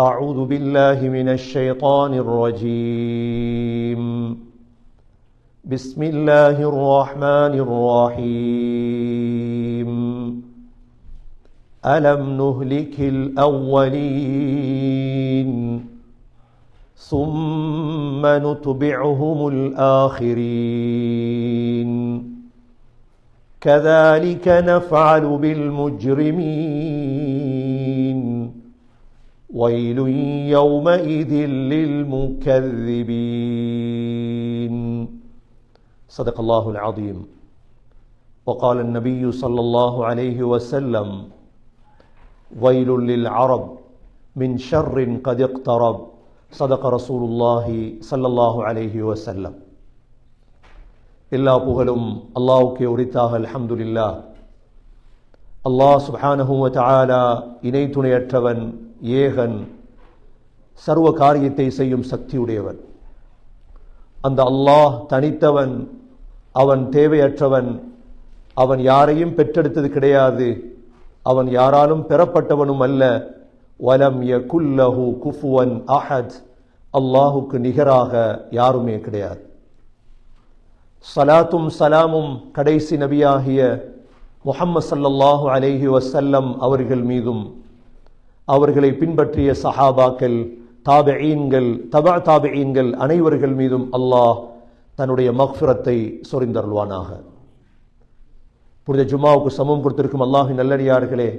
أعوذ بالله من الشيطان الرجيم. بسم الله الرحمن الرحيم. ألم نهلك الأولين ثم نتبعهم الآخرين؟ كذلك نفعل بالمجرمين. ويل يومئذ للمكذبين صدق الله العظيم وقال النبي صلى الله عليه وسلم ويل للعرب من شر قد اقترب صدق رسول الله صلى الله عليه وسلم எல்லா புகழும் அல்லாவுக்கே உரித்தாக அல்ஹம்துலில்லா அல்லாஹ் சுப்ஹானஹுவ தஆலா இணை துணையற்றவன் ஏகன் சர்வ காரியத்தை செய்யும் சக்தியுடையவன். அந்த அல்லாஹ் தனித்தவன் அவன் தேவையற்றவன் அவன் யாரையும் பெற்றெடுத்தது கிடையாது. அவன் யாராலும் பெறப்பட்டவனும் அல்ல. வலம் யகுல்லஹு குஃபுவன் அஹத். அல்லாஹுக்கு நிகராக யாருமே கிடையாது. சலாத்தும் சலாமும் கடைசி நபியாகிய முஹம்மது சல்லல்லாஹு அலேஹி வசல்லம் அவர்கள் மீதும் அவர்களை பின்பற்றிய சஹாபாக்கள் தாபெயீன்கள் தபா தாபெயீன்கள் அனைவர்கள் மீதும் அல்லாஹ் தன்னுடைய மக்ஃபிரத்தை சொரிந்தருள்வானாக. புனித ஜுமாவுக்கு சமம் கொடுத்திருக்கும் அல்லாஹின் நல்லடியார்களே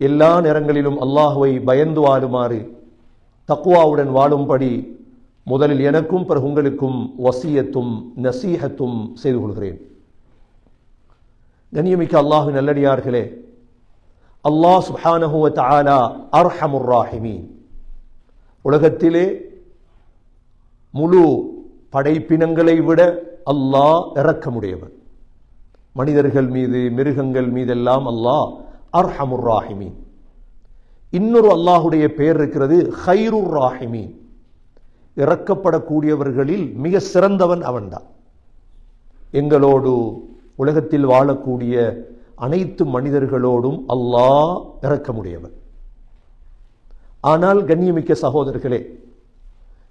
எல்லா நேரங்களிலும் அல்லாஹுவை பயந்து வாழுமாறு தக்குவாவுடன் வாழும்படி முதலில் எனக்கும் பிறகு உங்களுக்கும் வசியத்தும் நசீகத்தும் செய்து கொள்கிறேன். கண்ணியமிக்க அல்லாஹு நல்லடியார்களே அல்லாஹ் சுஹானஹுவ தாலா அர்ஹமுர் ராஹிமீன். உலகத்திலே முழு படைப்பினங்களை விட அல்லாஹ் இறக்கமுடையவன் மனிதர்கள் மீது மிருகங்கள் மீதெல்லாம் அல்லாஹ் அர்ஹமுர் ராஹிமீன். இன்னொரு அல்லாஹுடைய பெயர் இருக்கிறது ஹைருர் ராஹிமீன். இறக்கப்படக்கூடியவர்களில் மிக சிறந்தவன் அவன்தான். எங்களோடு உலகத்தில் வாழக்கூடிய அனைத்து மனிதர்களோடும் அல்லாஹ் இறக்க முடியவன் ஆனால் கண்ணியமிக்க சகோதரர்களே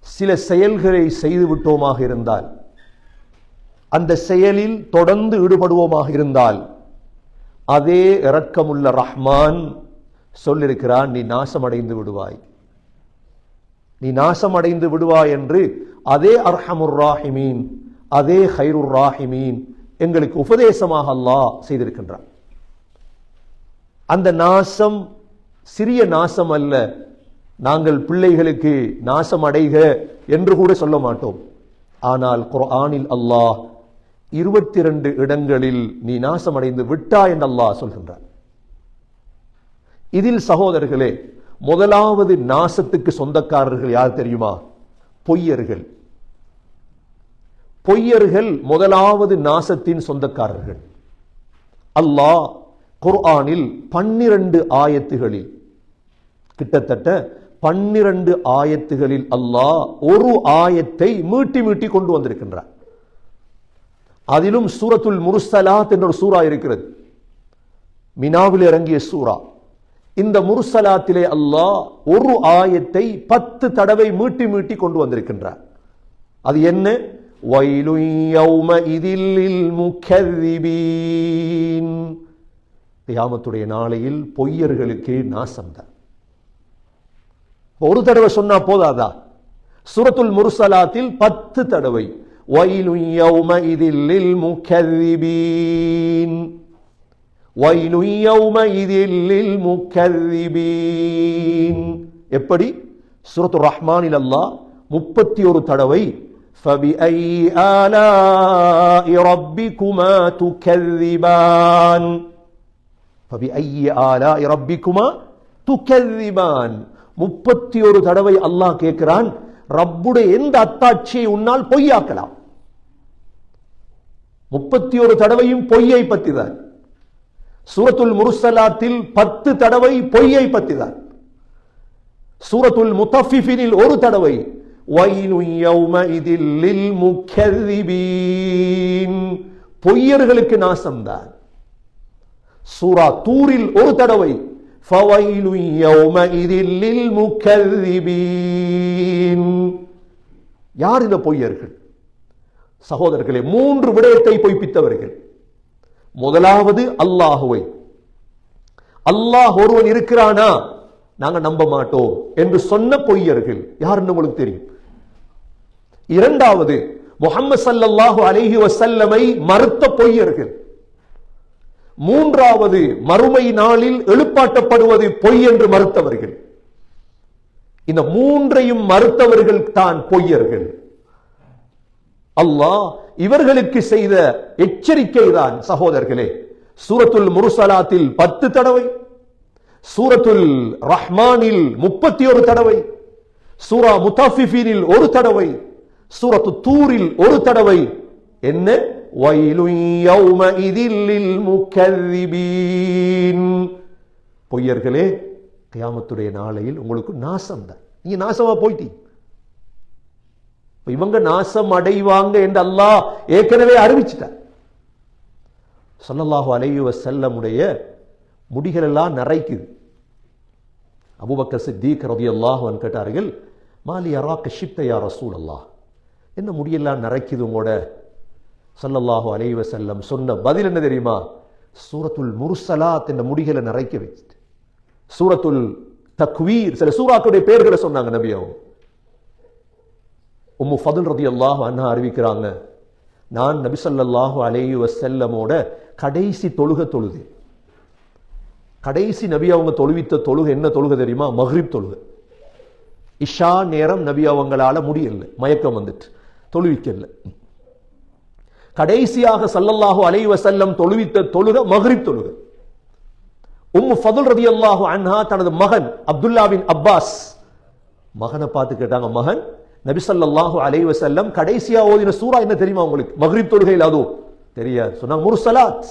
சில செயல்களை செய்து விட்டோமாக இருந்தால் அந்த செயலில் தொடர்ந்து ஈடுபடுவோமாக இருந்தால் அதே இரக்கமுள்ள ரஹ்மான் சொல்லிருக்கிறான் நீ நாசமடைந்து விடுவாய். நீ நாசமடைந்து விடுவாய் என்று அதே அர்ஹமுர் ராஹிமீன் அதே ஹைருர் ராஹிமீன் எங்களுக்கு உபதேசமாக அல்லாஹ் செய்திருக்கின்றான். அந்த நாசம் சிறிய நாசம் அல்ல. நாங்கள் பிள்ளைகளுக்கு நாசம் அடைக என்று கூட சொல்ல மாட்டோம். ஆனால் குர்ஆனில் அல்லாஹ் இருபத்தி இரண்டு இடங்களில் நீ நாசம் அடைந்து விட்டா என்று அல்லாஹ் சொல்கின்றார் இதில் சகோதரர்களே முதலாவது நாசத்துக்கு சொந்தக்காரர்கள் யார் தெரியுமா? பொய்யர்கள். பொய்யர்கள் முதலாவது நாசத்தின் சொந்தக்காரர்கள். அல்லாஹ் குர்ஆனில் பன்னிரண்டு ஆயத்துகளில் கிட்டத்தட்ட பன்னிரண்டு ஆயத்துகளில் அல்லாஹ் ஒரு ஆயத்தை மீட்டி மீட்டி கொண்டு வந்திருக்கின்றார். அதிலும் சூரத்துல் முருசலாத் என்ற ஒரு சூறா இருக்கிறது. மினாவில் இறங்கிய சூறா இந்த முருசலாத்திலே அல்லாஹ் ஒரு ஆயத்தை பத்து தடவை மீட்டி மீட்டி கொண்டு வந்திருக்கின்றார். அது என்ன? வயலு இதில் முக்கதிபீன் கியாமத்துடைய நாளையில் பொய்யர்களுக்கு நாசம்தான் ஒரு தடவை சொன்னா போதாதா சுரத்துல் முருசலாத்தில் பத்து தடவை வயலு இதில் முக்கதிபீன் ويل يومئذ للمكذبين எப்படி சூரத்து ரஹ்மானில் அல்லாஹ் முப்பத்தி ஒரு தடவை فبأي آلاء ربكما تكذبان முப்பத்தி ஒரு தடவை அல்லாஹ் கேட்கிறான் ரப்புடைய எந்த அத்தாட்சியை உன்னால் பொய்யாக்கலாம்? முப்பத்தி ஒரு தடவையும் பொய்யை பற்றி சூரத்துல் முருசலாத்தில் பத்து தடவை பொய்யை பத்திதான் தான் சூரத்துல் முத்தஃபிஃபினில் ஒரு தடவை இதில் பொய்யர்களுக்கு நாசம்தான். சூரா தூரில் ஒரு தடவை. யார் இந்த பொய்யர்கள்? சகோதரர்களே மூன்று விடயத்தை பொய்ப்பித்தவர்கள். முதலாவது அல்லாஹுவை. அல்லாஹ் ஒருவன் இருக்கிறானா? நாங்க நம்ப மாட்டோம் என்று சொன்ன பொய்யர்கள். யாருன்னு உங்களுக்கு தெரியும்? இரண்டாவது முகமது சல்லாஹு அலஹி வசல்லமை மறுத்த பொய்யர்கள். மூன்றாவது மறுமை நாளில் எழுப்பாட்டப்படுவது பொய் என்று மறுத்தவர்கள். இந்த மூன்றையும் மறுத்தவர்கள் தான் பொய்யர்கள். அல்லாஹ் இவர்களுக்கு செய்த எச்சரிக்கை தான் சகோதரர்களே. சூரத்துல் முருசலாத்தில் பத்து தடவை சூரத்துல் ரஹ்மானில் முப்பத்தி ஒரு தடவை சூரா முத்தாஃபிஃபீனில் ஒரு தடவை சூரத்து தூரில் ஒரு தடவை. என்ன? ويل يومئذ للمكذبين. பொய்யர்களே கியாமத்துடைய நாளையில் உங்களுக்கு நாசம் தான். நீங்க நாசமா போயிட்டீங்க இவங்க நாசம் அடைவாங்க என்று அல்லாஹ் ஏற்கனவே அறிவிச்சிட்டார். சொல்லல்லாஹு அலையுவ செல்லமுடைய முடிகள் எல்லாம் நரைக்குது. அபுபக்கர் சித்தீக் ரலியல்லாஹு அன்ஹு கேட்டார்கள் மாலி அரா ஷிப்த ரசூல் அல்லாஹ் என்ன முடியெல்லாம் நரைக்குது உங்களோட? சல்லல்லாஹு அலைவ செல்லம் சொன்ன பதில் என்ன தெரியுமா? சூரத்துல் முருசலாத் என்ற முடிகளை நிறைக்க வச்சுட்டு. சூரத்துல் தக்வீர் சில சூராக்களுடைய பேர்களை சொன்னாங்க நபியாவும். உம்மு ஃபதுல் ரதி அல்லாஹ் அண்ணா அறிவிக்கிறாங்க நான் நபி ஸல்லல்லாஹு அலைஹி வஸல்லமோட கடைசி தொழுக தொழுது. கடைசி நபி அவங்க தொழுவித்த தொழுக என்ன தொழுக தெரியுமா? மஹ்ரிப் தொழுக. இஷா நேரம் நபி அவங்களால முடியல மயக்கம் வந்துட்டு. தொழுவிக்கல. கடைசியாக சல்லல்லாஹு அலைவ செல்லம் தொழுவித்த தொழுக மஹ்ரிப் தொழுக. உம்மு ஃபதுல் ரதியல்லாஹு அன்ஹா தனது மகன் அப்துல்லாவின் அப்பாஸ் மகனை பார்த்து கேட்டாங்க மகன் நபி சல்லாஹு அலைவ செல்லம் கடைசியா ஓதின சூரா என்ன தெரியுமா உங்களுக்கு? மக்ரிப் தொழுகையில் அதோ தெரியாது. சொன்னாங்க முர்சலாத்.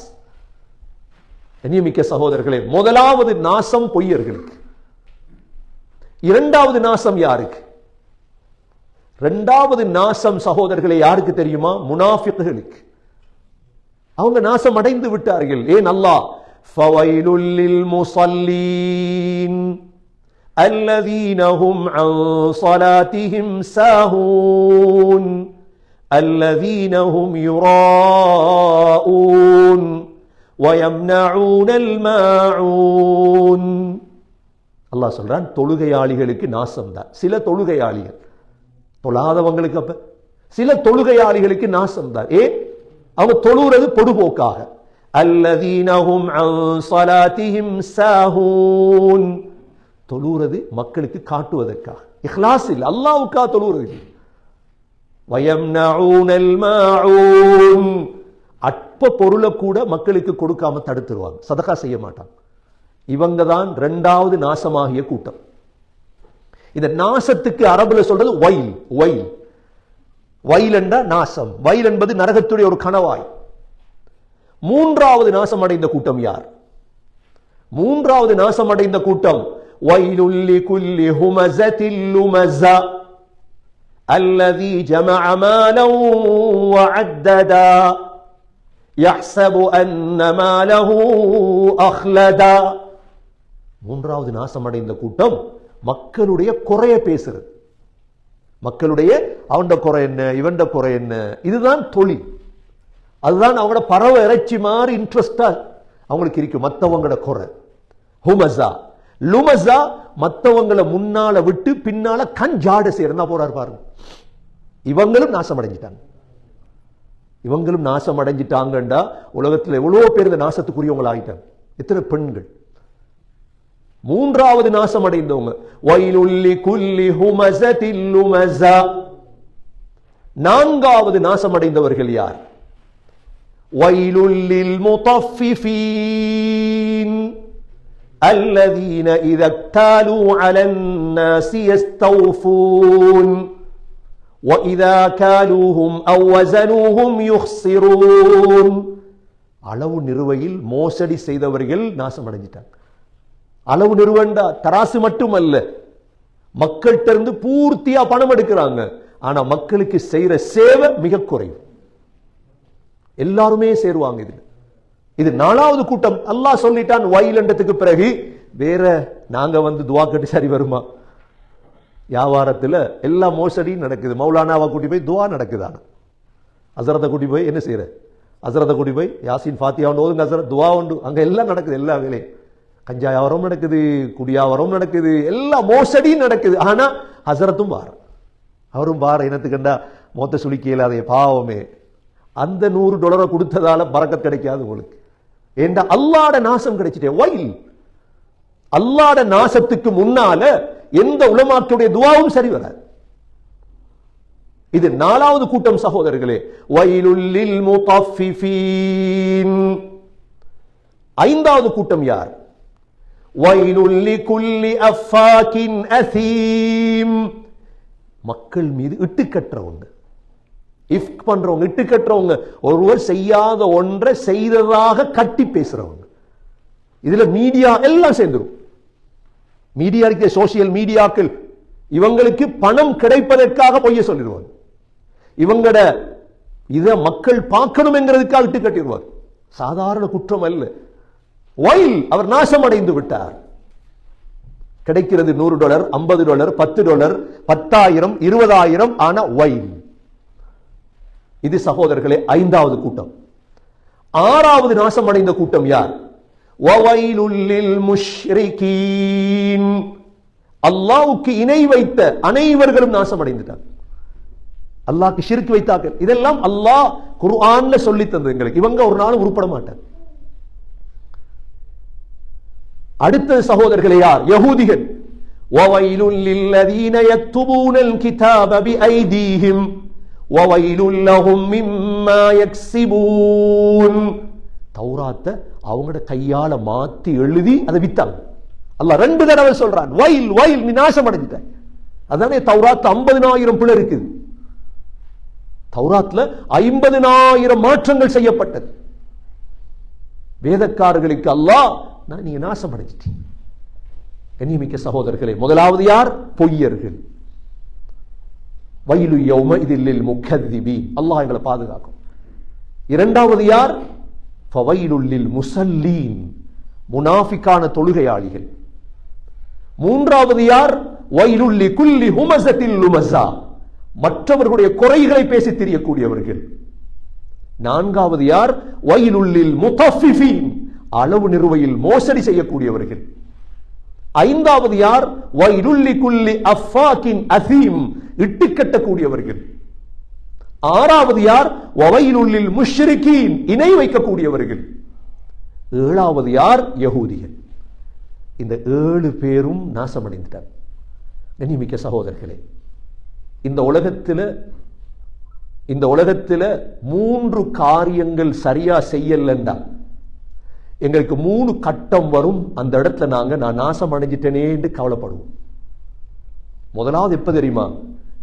கண்ணியமிக்க சகோதரர்களே முதலாவது நாசம் பொய்யர்களுக்கு. இரண்டாவது நாசம் யாருக்கு? இரண்டாவது நாசம் சகோதரர்களே யாருக்கு தெரியுமா முனாஃபிக்குகளுக்கு அவங்க நாசம் அடைந்து விட்டார்கள் ஏன் அல்லாஹ் ஃபவைலுல் லில் முஸல்லீன் الذين هم عن صلاتهم ساهون الذين هم يراءون ويمنعون الماعون அல்லாஹ் சொல்றான் தொழுகையாளிகளுக்கு நாசம் தான் சில தொழுகையாளிகள் தொழாதவங்களுக்கு அப்ப சில தொழுகையாளிகளுக்கு நாசம் தான். ஏன்? அவங்க தொழுகிறது பொடுபோக்காக. அல்லதீனஹும் அன் சாஹூன். தொழுகிறது மக்களுக்கு காட்டுவதற்காக. இஹ்லாஸ் இல்லை அல்லாவுக்காக தொழுகிறது வயம்னஊனல் மாஊன். அற்ப பொருளை கூட மக்களுக்கு கொடுக்காம தடுத்துருவாங்க. சதகா செய்ய மாட்டாங்க. இவங்க தான் ரெண்டாவது நாசமாகிய கூட்டம். இந்த நாசத்துக்கு அரபுல சொல்றது வயல் வயல் வயல் என்ற நாசம் வயல் என்பது நரகத்துடைய ஒரு கணவாய் மூன்றாவது நாசம் அடைந்த கூட்டம் யார் மூன்றாவது நாசம் அடைந்த கூட்டம் வயலுல்லி குல்லி ஹுமஸத்தில் லுமஸா الذي جمع مالا وعددا يحسب أن ماله أخلدا மூன்றாவது நாசமடைந்த கூட்டம் மக்களுடைய குறைய பேசுறது. மக்களுடைய அவன்ட குறை என்ன இவன்ட குறை என்ன? இதுதான் தொழில். அதுதான் அவங்களோட பறவை இறைச்சி மாதிரி இன்ட்ரெஸ்டா அவங்களுக்கு இருக்கும் மற்றவங்களோட குறை. ஹுமஸா. லுமஸா மற்றவங்களை முன்னால விட்டு பின்னால கஞ்சாட சேர்ந்தா போறாரு பாருங்க. இவங்களும் நாசம் அடைஞ்சிட்டாங்க. இவங்களும் நாசம் அடைஞ்சிட்டாங்கண்டா உலகத்தில் எவ்வளோ பேர் இந்த நாசத்துக்குரியவங்களாகிட்டாங்க எத்தனை பெண்கள்? மூன்றாவது நாசம் அடைந்தவங்க வயலுல்லி குல்லி ஹுமஸத்தில் லுமஸா நான்காவது நாசம் அடைந்தவர்கள் யார் வயலுல்லில் முத்தஃபிஃபீன் الذين إذا اكتالوا على الناس يستوفون وإذا كالوهم أو وزنوهم يخسرون அளவு நிறுவையில் மோசடி செய்தவர்கள் நாசம் அடைஞ்சிட்டாங்க அளவு நிறுவண்டா தராசு மட்டும் அல்ல மக்கள்கிட்ட இருந்து பூர்த்தியா பணம் எடுக்கிறாங்க. ஆனா மக்களுக்கு செய்யற சேவை மிக குறைவு. எல்லாருமே சேருவாங்க இதுல. இது நாலாவது கூட்டம். அல்லாஹ் சொல்லிட்டான் வயலண்டத்துக்கு பிறகு. வேற நாங்க வந்து துவா கட்டி சரி வருமா? வியாபாரத்தில் எல்லா மோசடியும் நடக்குது. மௌலானாவை கூட்டி போய் துவா நடக்குதான? அசரத்தை கூட்டி போய் என்ன செய்யற அசரத்தை கூட்டி போய் யாசின் ஃபாத்தியா உண்டு ஓதுங்க அசரத் துவா உண்டு. அங்கே எல்லாம் நடக்குது எல்லா வேலையும். கஞ்சா வியாபாரம் நடக்குது குடியாவரம் நடக்குது எல்லா மோசடியும் நடக்குது. ஆனா ஹசரத்தும் வார். அவரும் வார இனத்துக்கண்டா மொத்த சுழிக்கையில் அதை பாவமே. அந்த நூறு டாலரை கொடுத்ததால பறக்கத் கிடைக்காது உங்களுக்கு. ஏண்டா அல்லாட நாசம் கிடைச்சிட்டே. ஒயில் அல்லாட நாசத்துக்கு முன்னால எந்த உலமாக்களுடைய துவாவும் சரி வராது. இது நாலாவது கூட்டம் சகோதரர்களே. வயலுல்லில் ஐந்தாவது கூட்டம் யார் வயலுல்லி குல்லி அஃபாக்கின் அசீம் மக்கள் மீது இட்டுக்கட்டுறவங்க இஃப் பண்றவங்க இட்டு கட்டுறவங்க. ஒருவர் செய்யாத ஒன்றை செய்ததாக கட்டி பேசுறவங்க. இதுல மீடியா எல்லாம் சேர்ந்துரும். மீடியா இருக்க சோசியல் மீடியாக்கள் இவங்களுக்கு பணம் கிடைப்பதற்காக பொய்ய சொல்லிடுவாங்க. இவங்கட இத மக்கள் பார்க்கணும் என்கிறதுக்காக இட்டு கட்டிடுவார் சாதாரண குற்றம் அல்ல. ஒயில் அவர் நாசம் அடைந்து விட்டார். கிடைக்கிறது நூறு டாலர் ஐம்பது டாலர் பத்து டாலர் பத்தாயிரம் இருபதாயிரம் ஆன ஒயில் இது சகோதரர்களே ஐந்தாவது கூட்டம். ஆறாவது நாசம் அடைந்த கூட்டம் யார்? அல்லாவுக்கு இணை வைத்த அனைவர்களும் நாசம் அடைந்துட்டார் அல்லாஹ்க்கு ஷிர்க் வைத்தார்கள். இதெல்லாம் அல்லாஹ் குர்ஆன்ல சொல்லி தந்தது எங்களுக்கு. இவங்க ஒரு நாளும் உருப்பட மாட்டார். அடுத்த சகோதரர்களே யார் யகூதிகள் وَوَيْلٌ لِلَّذِينَ يَكْتُبُونَ الْكِتَابَ بِأَيْدِيهِمْ وَوَيْلٌ لَهُمْ مِمَّا يَكْسِبُونَ தௌராத்தை அவங்களோட கையால மாத்தி எழுதி அதை வித்தாங்க அல்லாஹ் ரெண்டு தடவை சொல்றான் வயல் வயல் நீ நாசம் அடைஞ்சிட்டாய் அதானே தௌராத் ஐம்பதினாயிரம் பிள்ளை இருக்குது தௌராத்ல ஐம்பதினாயிரம் மாற்றங்கள் செய்யப்பட்டது வேதக்காரர்களுக்கு அல்லாஹ் நான் நீங்க நாசம் அடைஞ்சிட்டீங்க கண்ணியமிக்க சகோதரர்களே முதலாவது யார்? பொய்யர்கள். வயலு யௌம இதில் முக்கதிபி அல்லாஹ் எங்களை பாதுகாக்கும். இரண்டாவது யார்? ஃபவைலுல்லில் முசல்லீன். முனாஃபிக்கான தொழுகையாளிகள். மூன்றாவது யார்? வயலுல்லி குல்லி ஹுமசத்தில் லுமசா மற்றவர்களுடைய குறைகளை பேசி தெரியக்கூடியவர்கள். நான்காவது யார்? வயலுல்லில் முத்தஃபிஃபீன் அளவு நிறுவையில் மோசடி செய்யக்கூடியவர்கள். ஐந்தாவது யார்? வைருள்ளி குல்லி அஃபாக்கின் அசீம் இட்டு கட்டக்கூடியவர்கள். ஆறாவது யார்? வவையிலுள்ளில் முஷ்ரிகீன் இணை வைக்கக்கூடியவர்கள். ஏழாவது யார்? யகூதிகள் இந்த ஏழு பேரும் நாசமடைந்துட்டார். கண்ணிமிக்க சகோதரர்களே இந்த உலகத்தில் இந்த உலகத்தில் மூன்று காரியங்கள் சரியா செய்யலண்டா எங்களுக்கு மூணு கட்டம் வரும் அந்த இடத்துல நாங்கள் நான் நாசம் அடைஞ்சிட்டேனேன்னு கவலைப்படுவோம். முதலாவது எப்போ தெரியுமா?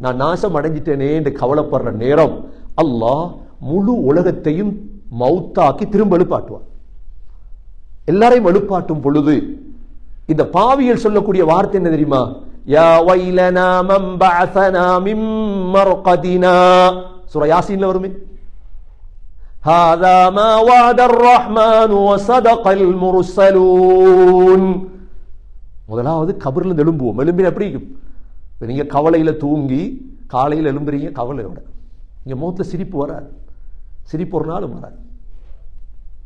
நான் நாசம் அடைஞ்சிட்டேனே என்று கவலைப்படுற நேரம் அல்லாஹ் முழு உலகத்தையும் மௌத்தாக்கி திரும்ப எழுப்பாட்டுவான் எல்லாரையும் எழுப்பாட்டும் பொழுது இந்த பாவியல் சொல்லக்கூடிய வார்த்தை என்ன தெரியுமா? யா வைலனா மம் பஅஸனா கதினா மர்கதினா. சூரா யாசீன்ல வருமே. هذا ما وعد الرحمن وصدق المرسلون முதலாவது கபர்ல இருந்து எழும்புவோம் எழும்பின எப்படி இருக்கும் இப்ப நீங்க கவலையில தூங்கி காலையில் எழும்புறீங்க கவலையோட இங்க முகத்துல சிரிப்பு வராது சிரிப்பு ஒரு நாளும் வராது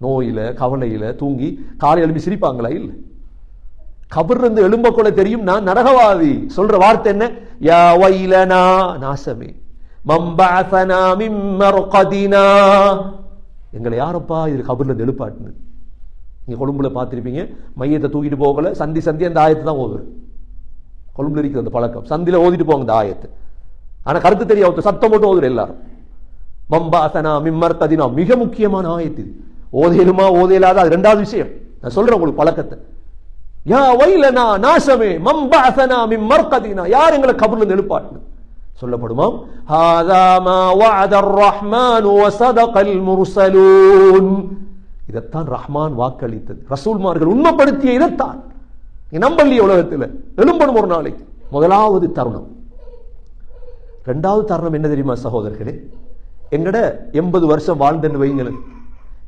நோயில கவலையில தூங்கி காலை எழுப்பி சிரிப்பாங்களா இல்ல கபர்ல இருந்து எழும்ப கொள்ள தெரியும் நான் நரகவாதி சொல்ற வார்த்தை என்ன யா வைலனா நாசமே மம்பஅஸனா மின் மர்கதினா எங்களை யாரப்பா இது கபரில் இருந்து நீங்கள் கொழும்புல பார்த்துருப்பீங்க மையத்தை தூக்கிட்டு போகல சந்தி சந்தி அந்த ஆயத்தை தான் ஓதுரு கொழும்புல இருக்கிற அந்த பழக்கம். சந்தியில் ஓதிட்டு போங்க அந்த ஆயத்தை. ஆனால் கருத்து தெரியாது சத்தம் போட்டு ஓதுரு எல்லாரும். மம்பாசனா மிம்மர்த்ததினா மிக முக்கியமான ஆயத்து இது. ஓதையிலுமா ஓதையிலாத அது ரெண்டாவது விஷயம். நான் சொல்கிறேன் உங்களுக்கு பழக்கத்தை. யா வைலனா நாசமே மம்பாசனா மிம்மர்த்ததினா யார் எங்களை கபரில் இருந்து சொல்லப்படுமாம் இதைத்தான் ரஹ்மான் வாக்களித்தது. ரசூல்மார்கள் உண்மைப்படுத்திய இதைத்தான். நம்பள்ளி உலகத்தில். எழும்பணும் ஒரு நாளைக்கு. முதலாவது தருணம். ரெண்டாவது தருணம் என்ன தெரியுமா சகோதரர்களே? எங்கட எண்பது வருஷம் வாழ்ந்தன்னு வைங்களேன்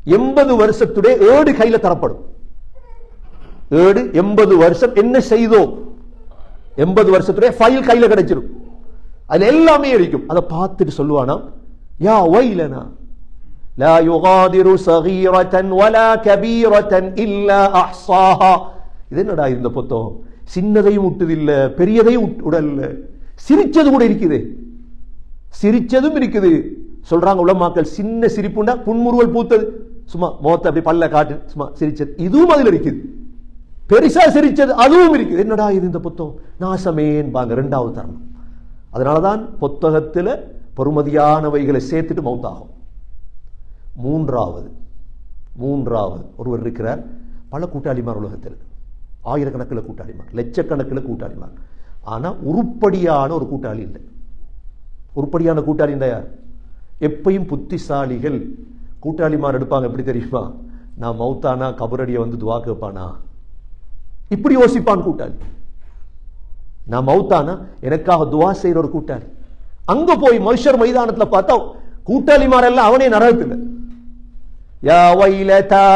எண்பது வருஷத்துடைய ஏடு கையில தரப்படும். ஏடு எண்பது வருஷம் என்ன செய்தோம் எண்பது வருஷத்துடைய ஃபைல் கையில கிடைச்சிடும் அதுல எல்லாமே இருக்கும் அதை பார்த்துட்டு சொல்லுவானா யா வைலனா لا يغادر صغيرة ولا كبيرة إلا أحصاها இது என்னடா இந்த புத்தகம் சின்னதையும் விட்டதில்ல பெரியதையும் விட்டு- விடல சிரிச்சது கூட இருக்குது சிரிச்சதும் இருக்குது சொல்றாங்க உலமாக்கள் சின்ன சிரிப்புண்டா புன்முறுவல் பூத்தது சும்மா முகத்தை அப்படி பல்ல காட்டு சும்மா சிரிச்சது இதுவும் அதுல இருக்குது பெருசா சிரிச்சது அதுவும் இருக்குது என்னடா இது இந்த புத்தகம் நாசமேன்பாங்க ரெண்டாவது தருணம் அதனாலதான் புத்தகத்தில் பொறுமதியானவைகளை சேர்த்துட்டு மௌத்தாகும் மூன்றாவது மூன்றாவது ஒருவர் இருக்கிறார். பல கூட்டாளிமார் உலகத்தில். ஆயிரக்கணக்கில் கூட்டாளிமார் லட்சக்கணக்கில் கூட்டாளிமார். ஆனால் உருப்படியான ஒரு கூட்டாளி இல்லை. உருப்படியான கூட்டாளி இருந்தா யார்? புத்திசாலிகள். கூட்டாளிமார் எடுப்பாங்க எப்படி தெரியுமா? நான் மௌத்தானா கபரடியை வந்து துவா கேட்பானா? இப்படி யோசிப்பான் கூட்டாளி. நான் மௌத்தானா? எனக்காக துவா செய்கிற ஒரு கூட்டாளி. அங்க போய் மனுஷர் மைதானத்தில் பார்த்தா கூட்டாளிமாரெல்லாம் அவனே நரகத்தில். யா வைலதா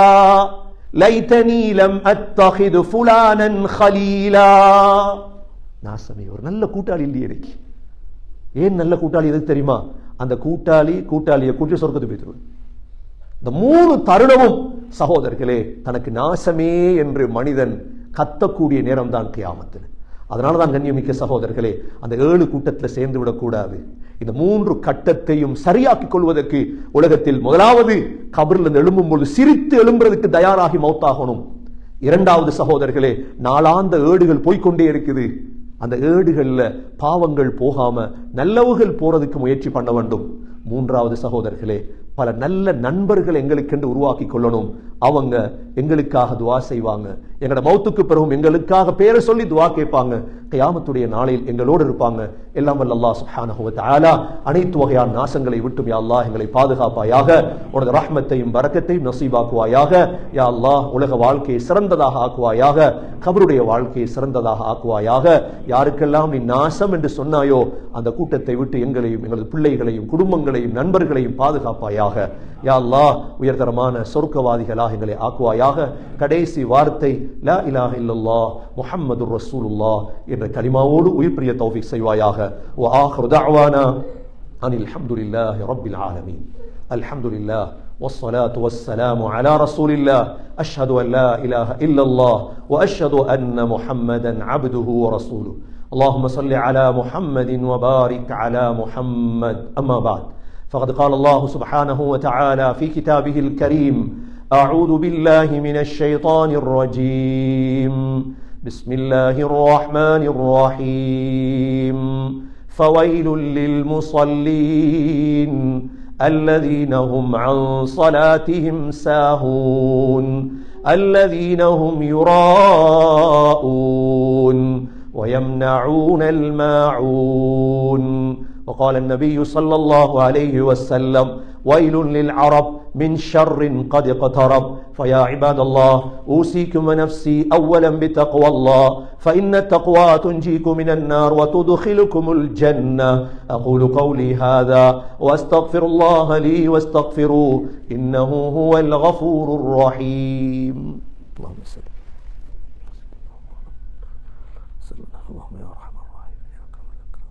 லைதனி லம் அத்தஹிது ஃபுலானன் ஹலீலா. நாசமே ஒரு நல்ல கூட்டாளி இல்லையே எனக்கு ஏன் நல்ல கூட்டாளி எதுக்கு தெரியுமா? அந்த கூட்டாளி கூட்டாளியை கூட்டி சொர்க்கத்துக்கு போயிட்டு இந்த மூணு தருணமும் சகோதரர்களே தனக்கு நாசமே என்று மனிதன் கத்தக்கூடிய நேரம்தான் கியாமத்தில். அதனால தான் கண்ணியமிக்க சகோதரர்களே அந்த ஏழு கூட்டத்தில் சேர்ந்து விடக்கூடாது. இந்த மூன்று கட்டத்தையும் சரியாக்கிக் கொள்வதற்கு உலகத்தில் முதலாவது கபரில் இருந்து எழும்பும் பொழுது சிரித்து எழும்புறதுக்கு தயாராகி மௌத்தாகணும். இரண்டாவது சகோதரர்களே நாளாந்த ஏடுகள் போய்கொண்டே இருக்குது. அந்த ஏடுகளில் பாவங்கள் போகாம நல்லவுகள் போறதுக்கு முயற்சி பண்ண வேண்டும். மூன்றாவது சகோதரர்களே பல நல்ல நண்பர்கள் எங்களுக்கென்று உருவாக்கி கொள்ளணும். அவங்க எங்களுக்காக துவா செய்வாங்க. எங்களோட மௌத்துக்கு பிறகும் எங்களுக்காக பேரை சொல்லி துவா கேட்பாங்க. கயாமத்துடைய நாளில் எங்களோடு இருப்பாங்க. எல்லாம் வல்ல அல்லாஹ் சுப்ஹானஹு அனைத்து வகையான நாசங்களை விட்டும் யா அல்லா எங்களை பாதுகாப்பாயாக உனது ரஹ்மத்தையும் பரக்கத்தையும் நசீபாக்குவாயாக. யா அல்லா உலக வாழ்க்கையை சிறந்ததாக ஆக்குவாயாக கபருடைய வாழ்க்கையை சிறந்ததாக ஆக்குவாயாக. யாருக்கெல்லாம் நீ நாசம் என்று சொன்னாயோ அந்த கூட்டத்தை விட்டு எங்களையும் எங்களது பிள்ளைகளையும் குடும்பங்களையும் நண்பர்களையும் பாதுகாப்பாயாக யா அல்லாஹ் உயர்தரமான சொர்க்கவாதிகளாக எங்களை ஆக்குவாயாக கடைசி வார்த்தை லா இலாஹ இல்லல்லாஹ் முஹம்மதுர் ரசூலுல்லாஹ் என்ற கலிமாவோடு உயிர் பிரிய தௌஃபீக் செய்வாயாக வ ஆஹிரு தஅவானா அனில் ஹம்துலில்லாஹி ரப்பில் ஆலமீன் அல்ஹம்துலில்லாஹ் والصلاة والسلام على رسول الله أشهد أن لا إله إلا الله وأشهد أن محمدا عبده ورسوله اللهم صل على محمد وبارك على محمد أما بعد فقد قال الله سبحانه وتعالى في كتابه الكريم أعوذ بالله من الشيطان الرجيم. بسم الله الرحمن الرحيم. فويل للمصلين الذين هم عن صلاتهم ساهون الذين هم يراءون ويمنعون الماعون. وقال النبي صلى الله عليه وسلم ويل للعرب من شر قد اقترب. فيا عباد الله أوصيكم ونفسي اولا بتقوى الله فإن التقوى تنجيكم من النار وتدخلكم الجنة. أقول قولي هذا وأستغفر الله لي واستغفروه إنه هو الغفور الرحيم. اللهم صل اللهم يا ارحم الراحمين يا اكرم الاكرمين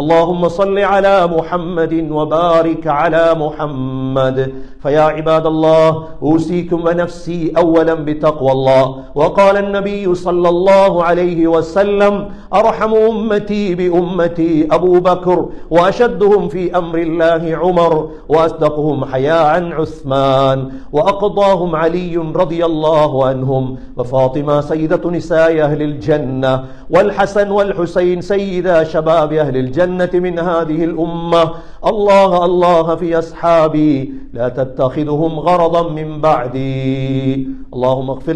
اللهم صل على محمد وبارك على محمد. فيا عباد الله أوصيكم ونفسي أولا بتقوى الله. وقال النبي صلى الله عليه وسلم أرحم أمتي بأمتي أبو بكر وأشدهم في أمر الله عمر وأصدقهم حياء عثمان وأقضاهم علي رضي الله عنهم وفاطمة سيدة نساء أهل الجنة والحسن والحسين سيدا شباب أهل الجنة. من هذه الأمة. الله الله في أصحابي. لا تتخذهم غرضا من بعدي. اللهم اغفر